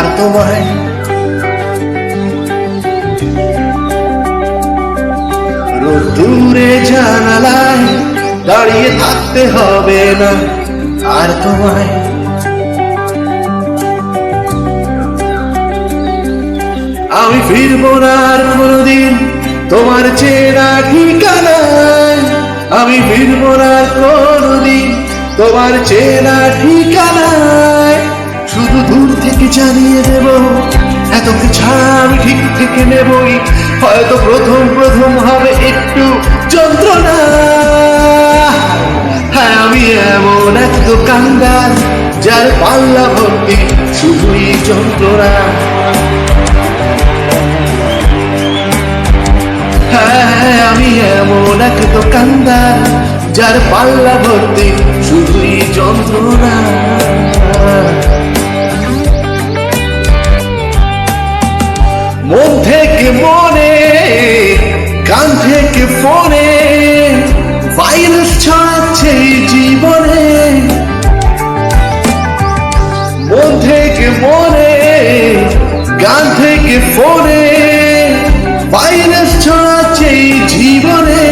আর তোমায়। রোদ্দুরে জানালায় দাঁড়িয়ে থাকতে হবে না আর তোমায়। আমি ফিরবো না আর কোনোদিন তোমার চেনা ঠিকানায় আমি ফিরবো না কোনোদিন তোমার চেনা ঠিকানায় থেকে নেবই। হয়তো প্রথম প্রথম হবে একটু যন্ত্রণা। হ্যাঁ আমি এমন এক দোকানদার, যার পাল্লা ভর্তি শুধুই যন্ত্রণা। হ্যাঁ আমি এমন এক দোকানদার, যার পাল্লা ভর্তি শুধুই যন্ত্রণা। মনে, কান থেকে ফোনে ভাইরাস ছড়াচ্ছে জীবনে। মন থেকে মনে, গান থেকে ফোনে ভাইরাস ছড়াচ্ছে জীবনে।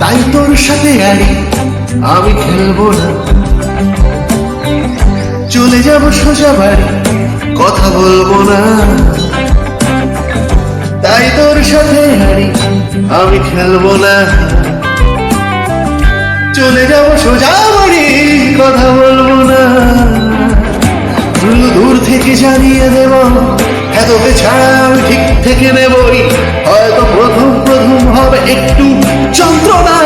তাই তোর সাথে আড়ি আমি খেলব না। চলে যাব সোজা বাড়ি। কথা বলব না। তাই তোর সাথে হারি আমি খেলব না। চলে যাব সোজা বাড়ি, কথা বলব না। দূর থেকে জানিয়ে দেব, এতকে ছাড়া আমি ঠিক থেকে নেবই। হয়তো প্রথম প্রথম হবে একটু যন্ত্রণা।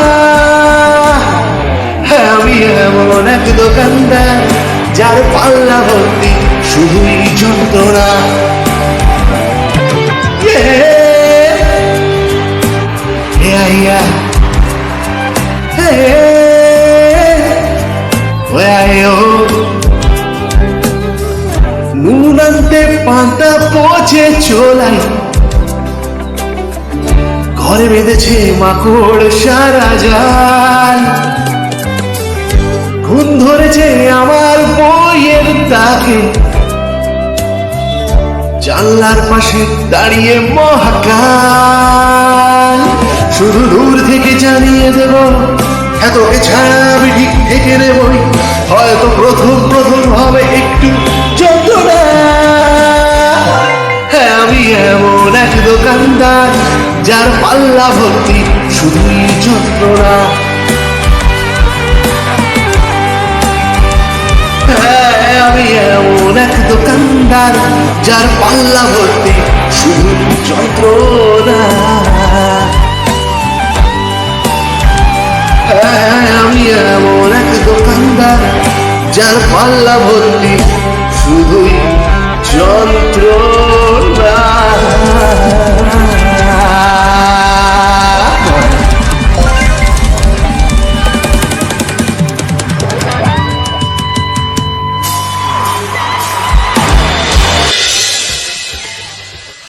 হ্যাঁ আমি এমন এক দোকানদার যার পাল্লা ভর্তি Yeah. Hey, where you? নুন আনতে পান্তা পচে চলাই ঘরে বেঁধেছে মাকড় সারা যায় ঘুম ধরেছে আমার বইয়ের তাকে জানলার পাশে দাঁড়িয়ে মহাকাল শুধু দূর থেকে জানিয়ে দেব এতকে ছাড়া আমি ঠিক থেকে নেবই। হয়তো প্রথম প্রথম হবে একটু যন্ত্রণা। হ্যাঁ আমি এমন এক দোকানদার যার পাল্লা ভর্তি শুধুই যন্ত্রণা। হ্যাঁ, আমি এমন এক দোকানদার যার পাল্লা ভর্তি শুধু যন্ত্রণা। যার পাল্লা ভর্তি শুধুই যন্ত্রণা।